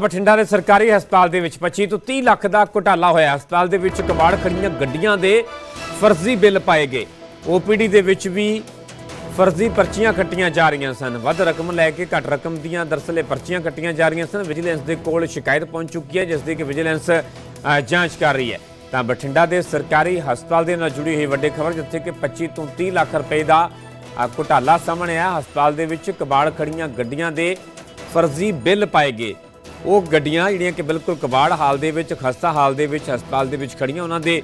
ਬਠਿੰਡਾ ਦੇ ਸਰਕਾਰੀ ਹਸਪਤਾਲ ਦੇ ਵਿੱਚ 25 ਤੋਂ 30 ਲੱਖ ਦਾ ਘੁਟਾਲਾ ਹੋਇਆ। ਹਸਪਤਾਲ ਦੇ ਵਿੱਚ ਕਬਾੜ ਖੜੀਆਂ ਗੱਡੀਆਂ ਦੇ ਫਰਜ਼ੀ ਬਿੱਲ ਪਾਏ ਗਏ। ਓਪੀਡੀ ਦੇ ਵਿੱਚ ਵੀ ਫਰਜ਼ੀ ਪਰਚੀਆਂ ਕੱਟੀਆਂ ਜਾ ਰਹੀਆਂ ਸਨ। ਵੱਧ ਰਕਮ ਲੈ ਕੇ ਘੱਟ ਰਕਮ ਦੀਆਂ ਦਰਸਲੇ ਪਰਚੀਆਂ ਕੱਟੀਆਂ ਜਾ ਰਹੀਆਂ ਸਨ। ਵਿਜੀਲੈਂਸ ਦੇ ਕੋਲ ਸ਼ਿਕਾਇਤ ਪਹੁੰਚ ਚੁੱਕੀ ਹੈ, ਜਿਸ ਦੀ ਕਿ ਵਿਜੀਲੈਂਸ ਜਾਂਚ ਕਰ ਰਹੀ ਹੈ। ਤਾਂ ਬਠਿੰਡਾ ਦੇ ਸਰਕਾਰੀ ਹਸਪਤਾਲ ਦੇ ਨਾਲ ਜੁੜੀ ਹੋਈ ਵੱਡੀ ਖਬਰ, ਜਿੱਥੇ ਕਿ 25 ਤੋਂ 30 ਲੱਖ ਰੁਪਏ ਦਾ ਘੁਟਾਲਾ ਸਾਹਮਣੇ ਆਇਆ। ਹਸਪਤਾਲ ਦੇ ਵਿੱਚ ਕਬਾੜ ਖੜੀਆਂ ਗੱਡੀਆਂ ਦੇ ਫਰਜ਼ੀ ਬਿੱਲ ਪਾਏ ਗਏ। ਉਹ ਗੱਡੀਆਂ ਜਿਹੜੀਆਂ ਕਿ ਬਿਲਕੁਲ ਕਬਾੜ ਹਾਲ ਦੇ ਵਿੱਚ, ਖਸਤਾ ਹਾਲ ਦੇ ਵਿੱਚ, ਹਸਪਤਾਲ ਦੇ ਵਿੱਚ ਖੜੀਆਂ, ਉਹਨਾਂ ਦੇ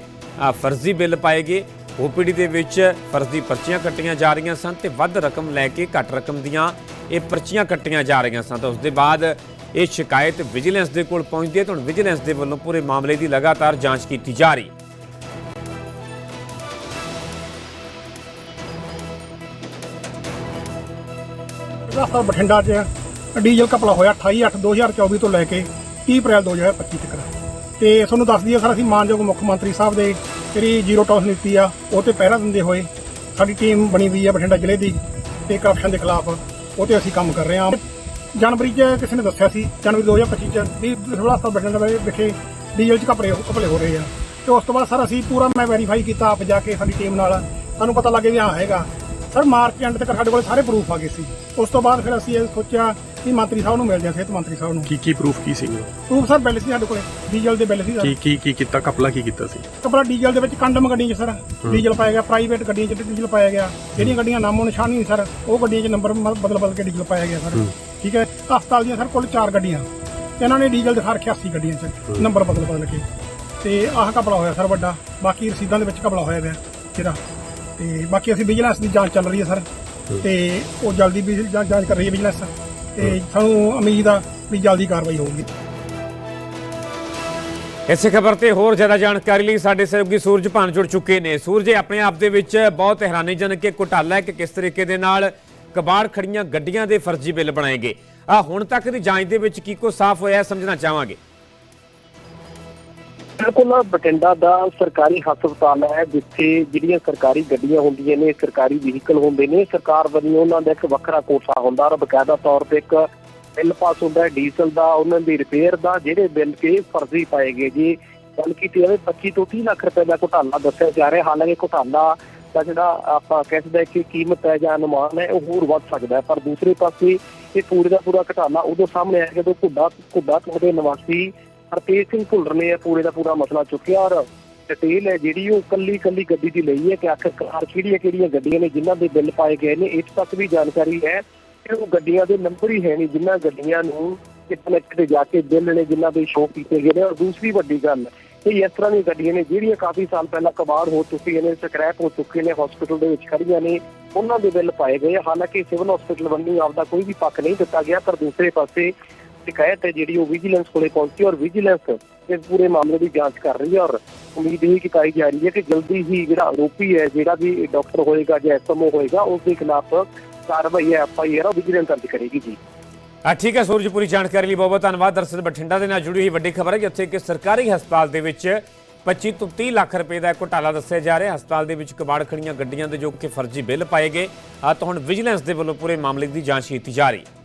ਫਰਜ਼ੀ ਬਿੱਲ ਪਾਏ ਗਏ। ਓਪੀਡੀ ਦੇ ਵਿੱਚ ਫਰਜ਼ੀ ਪਰਚੀਆਂ ਕੱਟੀਆਂ ਜਾ ਰਹੀਆਂ ਸਨ ਤੇ ਵੱਧ ਰਕਮ ਲੈ ਕੇ ਘੱਟ ਰਕਮ ਦੀਆਂ ਇਹ ਪਰਚੀਆਂ ਕੱਟੀਆਂ ਜਾ ਰਹੀਆਂ ਸਨ। ਤਾਂ ਉਸ ਦੇ ਬਾਅਦ ਇਹ ਸ਼ਿਕਾਇਤ ਵਿਜੀਲੈਂਸ ਦੇ ਕੋਲ ਪਹੁੰਚਦੀ ਹੈ ਤਾਂ ਹੁਣ ਵਿਜੀਲੈਂਸ ਦੇ ਵੱਲੋਂ ਪੂਰੇ ਮਾਮਲੇ ਦੀ ਲਗਾਤਾਰ ਜਾਂਚ ਕੀਤੀ ਜਾ ਰਹੀ। ਹੈ ਬਠਿੰਡਾ 'ਚ ਡੀਜ਼ਲ ਘਪਲਾ ਹੋਇਆ 28 8 2024 ਤੋਂ ਲੈ ਕੇ 30 ਅਪ੍ਰੈਲ 2025 ਤੱਕ ਤੇ ਤੁਹਾਨੂੰ ਦੱਸ ਦਈਏ ਸਰ ਅਸੀਂ ਮਾਨਯੋਗ ਮੁੱਖ ਮੰਤਰੀ ਸਾਹਿਬ ਦੇ ਜਿਹੜੀ ਜ਼ੀਰੋ ਟੋਲਰੈਂਸ ਨੀਤੀ ਆ, ਉਹ ਤੇ ਪਹਿਰਾ ਦਿੰਦੇ ਹੋਏ ਸਾਡੀ ਟੀਮ ਬਣੀ ਹੋਈ ਆ ਬਠਿੰਡਾ ਜ਼ਿਲ੍ਹੇ ਦੀ ਤੇ ਕਰਪਸ਼ਨ ਦੇ ਖਿਲਾਫ ਉਹ ਤੇ ਅਸੀਂ ਕੰਮ ਕਰ ਰਹੇ ਹਾਂ। ਜਨਵਰੀ 'ਚ ਕਿਸੇ ਨੇ ਦੱਸਿਆ ਸੀ, ਜਨਵਰੀ 2025 ਚ ਵੀ ਸਿਵਲ ਹਸਪਤਾਲ ਬਠਿੰਡਾ ਦੇ ਵਿਖੇ ਡੀਜ਼ਲ 'ਚ ਕਪੜੇ ਘਪਲੇ ਹੋ ਰਹੇ ਆ। ਤੇ ਉਸ ਤੋਂ ਬਾਅਦ ਸਰ ਅਸੀਂ ਪੂਰਾ ਮੈਂ ਵੈਰੀਫਾਈ ਕੀਤਾ ਆਪ ਜਾ ਕੇ ਸਾਡੀ ਟੀਮ ਨਾਲ। ਸਾਨੂੰ ਪਤਾ ਲੱਗੇ ਵੀ ਹਾਂ ਹੈਗਾ। ਸਰ ਮਾਰਚ ਐਂਡ ਤੱਕ ਸਾਡੇ ਕੋਲ ਸਾਰੇ ਪ੍ਰੂਫ ਆ ਗਏ ਸੀ। ਉਸ ਤੋਂ ਬਾਅਦ ਫਿਰ ਅਸੀਂ ਇਹ ਸੋਚਿਆ ਕਿ ਮੰਤਰੀ ਸਾਹਿਬ ਨੂੰ ਮਿਲ ਜਾ ਸਿਹਤ ਮੰਤਰੀ ਸਾਹਿਬ ਨੂੰ। ਕੀ ਕੀ ਪ੍ਰੂਫ ਕੀ ਸੀਗੇ? ਪ੍ਰੂਫ ਸਰ ਬਿੱਲ ਸੀ ਸਾਡੇ ਕੋਲੇ ਡੀਜ਼ਲ ਦੇ ਬਿੱਲ ਸੀ ਕੀ ਕੀ ਕੀ ਕੀਤਾ? ਕਪਲਾ ਕੀ ਕੀਤਾ ਸੀ? ਕਪੜਾ ਡੀਜ਼ਲ ਦੇ ਵਿੱਚ ਕੰਡਮ ਗੱਡੀਆਂ 'ਚ ਸਰ। ਡੀਜ਼ਲ ਪਾਇਆ ਗਿਆ ਪ੍ਰਾਈਵੇਟ ਗੱਡੀਆਂ 'ਚ ਡੀਜ਼ਲ ਪਾਇਆ ਗਿਆ। ਜਿਹੜੀਆਂ ਗੱਡੀਆਂ ਨਾਮੋ ਨਿਸ਼ਾਨ ਨਹੀਂ ਸਰ ਉਹ ਗੱਡੀਆਂ 'ਚ ਨੰਬਰ ਬਦਲ ਬਦਲ ਕੇ ਡੀਜ਼ਲ ਪਾਇਆ ਗਿਆ ਸਰ। ਠੀਕ ਹੈ? ਹਸਪਤਾਲ ਦੀਆਂ ਸਰ ਕੁੱਲ 4 ਗੱਡੀਆਂ। ਇਹਨਾਂ ਨੇ ਡੀਜ਼ਲ ਦਿਖਾ ਰੱਖਿਆ 80 ਗੱਡੀਆਂ 'ਚ ਨੰਬਰ ਬਦਲ ਬਦਲ ਕੇ। ਤੇ ਆਹ ਕਪੜਾ ਹੋਇਆ ਸਰ ਵੱਡਾ। ਬਾਕੀ ਰਸੀਦਾਂ ਦੇ ਵਿੱਚ ਕਪੜਾ ਹੋਇਆ ਗਿਆ ਜਿਹੜਾ। ਤੇ ਬਾਕੀ ਅਸੀਂ ਵਿਜੀਲੈਂਸ ਦੀ ਜਾਂਚ ਚੱਲ ਰਹੀ ਹੈ ਸਰ। ਤੇ ਉਹ ਜਲਦੀ ਵੀ ਜਾਂਚ ਕਰ ਰਹੀ ਹੈ ਵਿਜੀਲੈਂਸ ਤੇ ਸਾਨੂੰ ਉਮੀਦ ਆ ਵੀ ਜਲਦੀ ਕਾਰਵਾਈ ਹੋਊਗੀ। ਇਸੇ ਖਬਰ ਤੇ ਹੋਰ ਜ਼ਿਆਦਾ ਜਾਣਕਾਰੀ ਲਈ ਸਾਡੇ ਸਹਿਯੋਗੀ ਸੂਰਜ ਭਾਨ ਜੁੜ ਚੁੱਕੇ ਨੇ। ਸੂਰਜ ਇਹ ਆਪਣੇ ਆਪ ਦੇ ਵਿੱਚ ਬਹੁਤ ਹੈਰਾਨੀਜਨਕ ਕਿ ਘੁਟਾਲਾ ਹੈ ਕਿ ਕਿਸ ਤਰੀਕੇ ਦੇ ਨਾਲ ਕਬਾੜ ਖੜੀਆਂ ਗੱਡੀਆਂ ਦੇ ਫਰਜ਼ੀ ਬਿੱਲ ਬਣਾਏ ਗਏ। ਆ ਹੁਣ ਤੱਕ ਦੀ ਜਾਂਚ ਦੇ ਵਿੱਚ ਕੀ ਕੋ ਸਾਫ਼ ਹੋਇਆ ਸਮਝਣਾ ਚਾਹਾਂਗੇ। ਬਿਲਕੁਲ ਬਠਿੰਡਾ ਦਾ ਸਰਕਾਰੀ ਹਸਪਤਾਲ ਹੈ, ਜਿੱਥੇ ਜਿਹੜੀਆਂ ਸਰਕਾਰੀ ਗੱਡੀਆਂ ਹੁੰਦੀਆਂ ਨੇ, ਸਰਕਾਰੀ ਵਹੀਕਲ ਹੁੰਦੇ ਨੇ, ਸਰਕਾਰ ਵੱਲੋਂ ਉਹਨਾਂ ਦਾ ਇੱਕ ਵੱਖਰਾ ਕੋਠਾ ਹੁੰਦਾ। ਔਰ ਬਕਾਇਦਾ ਤੌਰ ਤੇ ਇੱਕ ਬਿੱਲ ਪਾਸ ਹੁੰਦਾ ਹੈ, ਡੀਜ਼ਲ ਦਾ, ਉਹਨਾਂ ਦੀ ਰਿਪੇਅਰ ਦਾ, ਜਿਹੜੇ ਬਿੱਲ ਕੇ ਫਰਜ਼ੀ ਪਾਏ ਗਏ ਜੀ। ਗੱਲ ਕੀਤੀ ਜਾਵੇ 25 ਤੋਂ 30 ਲੱਖ ਰੁਪਏ ਦਾ ਘੁਟਾਲਾ ਦੱਸਿਆ ਜਾ ਰਿਹਾ। ਹਾਲਾਂਕਿ ਘੁਟਾਲਾ ਦਾ ਜਿਹੜਾ ਆਪਾਂ ਕਹਿ ਸਕਦੇ ਹਾਂ ਕਿ ਕੀਮਤ ਹੈ ਜਾਂ ਅਨੁਮਾਨ ਹੈ, ਉਹ ਹੋਰ ਵੱਧ ਸਕਦਾ ਹੈ। ਪਰ ਦੂਸਰੇ ਪਾਸੇ ਇਹ ਪੂਰੇ ਦਾ ਪੂਰਾ ਘੁਟਾਲਾ ਉਦੋਂ ਸਾਹਮਣੇ ਆਇਆ ਜਦੋਂ ਘੁੱਡਾ ਘੁੱਡਾ ਤੋਂ ਦੇ ਨਿਵਾਸੀ ਹਰਤੇਜ ਸਿੰਘ ਭੁੱਲਰ ਨੇ ਪੂਰੇ ਦਾ ਪੂਰਾ ਮਸਲਾ ਚੁੱਕਿਆ ਔਰ ਡਿਟੇਲ ਹੈ ਜਿਹੜੀ ਉਹ ਕੱਲੀ ਕੱਲੀ ਗੱਡੀ ਦੀ ਲਈ ਹੈ ਕਿ ਆਖਿਰਕਾਰ ਕਿਹੜੀਆਂ ਕਿਹੜੀਆਂ ਗੱਡੀਆਂ ਨੇ ਜਿਨ੍ਹਾਂ ਦੇ ਬਿੱਲ ਪਾਏ ਗਏ ਨੇ ਇਸ ਤੱਕ ਵੀ ਜਾਣਕਾਰੀ ਹੈ ਕਿ ਉਹ ਗੱਡੀਆਂ ਦੇ ਨੰਬਰ ਹੀ ਹੈ ਨਹੀਂ, ਜਿਨ੍ਹਾਂ ਗੱਡੀਆਂ ਨੂੰ ਕਿਤੇ ਨਾ ਕਿਤੇ ਜਾ ਕੇ ਬਿੱਲ ਨੇ ਜਿਨ੍ਹਾਂ ਦੇ ਸ਼ੋਅ ਕੀਤੇ ਗਏ ਨੇ। ਔਰ ਦੂਸਰੀ ਵੱਡੀ ਗੱਲ ਕਿ ਇਸ ਤਰ੍ਹਾਂ ਦੀਆਂ ਗੱਡੀਆਂ ਨੇ ਜਿਹੜੀਆਂ ਕਾਫੀ ਸਾਲ ਪਹਿਲਾਂ ਕਬਾੜ ਹੋ ਚੁੱਕੀਆਂ ਨੇ, ਸਕ੍ਰੈਪ ਹੋ ਚੁੱਕੇ ਨੇ ਹਸਪੀਟਲ ਦੇ ਵਿੱਚ ਖੜੀਆਂ ਨੇ, ਉਹਨਾਂ ਦੇ ਬਿੱਲ ਪਾਏ ਗਏ ਹਾਲਾਂਕਿ ਸਿਵਲ ਹਸਪੀਟਲ ਵੱਲੋਂ ਆਪਦਾ ਕੋਈ ਵੀ ਪੱਖ ਨਹੀਂ ਦਿੱਤਾ ਗਿਆ, ਪਰ ਦੂਸਰੇ ਪਾਸੇ ਸ਼ਿਕਾਇਤ ਹੈ ਜਿਹੜੀ ਉਹ ਵਿਜੀਲੈਂਸ ਕੋਲੇ ਪਹੁੰਚੀ ਔਰ ਵਿਜੀਲੈਂਸ ਇਸ ਪੂਰੇ ਮਾਮਲੇ ਦੀ ਜਾਂਚ ਕਰ ਰਹੀ ਹੈ ਔਰ ਉਮੀਦ ਇਹ ਕੀਤੀ ਜਾ ਰਹੀ ਹੈ ਕਿ ਜਲਦੀ ਹੀ ਜਿਹੜਾ ਆਰੋਪੀ ਹੈ, ਜਿਹੜਾ ਵੀ ਡਾਕਟਰ ਹੋਏਗਾ ਜਾਂ ਐਸਐਮਓ ਹੋਏਗਾ, ਉਸ ਦੇ ਖਿਲਾਫ ਕਾਰਵਾਈ ਹੈ ਐਫਆਈਆਰ ਉਹ ਵਿਜੀਲੈਂਸ ਦਰਜ ਕਰੇਗੀ ਜੀ। ਆ ਠੀਕ ਹੈ ਸੂਰਜ, ਪੂਰੀ ਜਾਣਕਾਰੀ ਲਈ ਬਹੁਤ ਬਹੁਤ ਧੰਨਵਾਦ। ਦਰਅਸਲ ਬਠਿੰਡਾ ਦੇ ਨਾਲ ਜੁੜੀ ਹੋਈ ਵੱਡੀ ਖਬਰ ਹੈ ਜਿੱਥੇ ਕਿ ਸਰਕਾਰੀ ਹਸਪਤਾਲ ਦੇ ਵਿੱਚ 25 ਤੋਂ 30 ਲੱਖ ਰੁਪਏ ਦਾ ਘੁਟਾਲਾ ਦੱਸਿਆ ਜਾ ਰਿਹਾ ਹਸਪਤਾਲ ਦੇ ਵਿੱਚ ਕਬਾੜ ਖੜੀਆਂ ਗੱਡੀਆਂ ਦੇ ਜੋ ਕਿ ਫਰਜ਼ੀ ਬਿੱਲ ਪਾਏ ਗਏ। ਆ ਤਾਂ ਹੁਣ ਵਿਜੀਲੈਂਸ ਦੇ ਵੱਲੋਂ ਪੂਰੇ ਮਾਮਲੇ ਦੀ ਜਾਂਚ ਕੀਤੀ ਜਾ ਰਹੀ ਹੈ।